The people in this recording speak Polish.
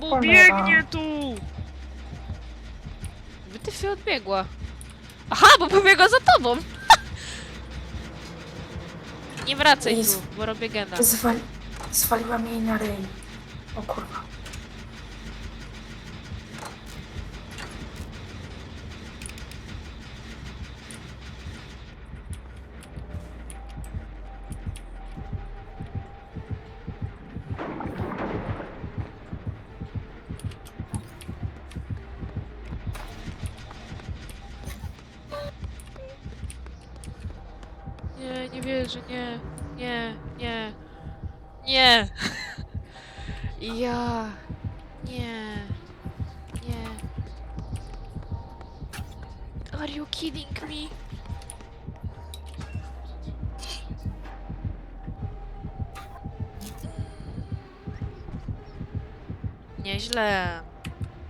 Bo biegnie tu! Wytyfy odbiegła. Aha, bo pobiegła za tobą! Nie wracaj Jezu. tu, bo robię gena. Zwali... Zwaliłam jej na ryj. O kurwa. Nie, nie wierzę, nie, nie, nie, nie. Ja, nie, nie. Are you kidding me? Nieźle.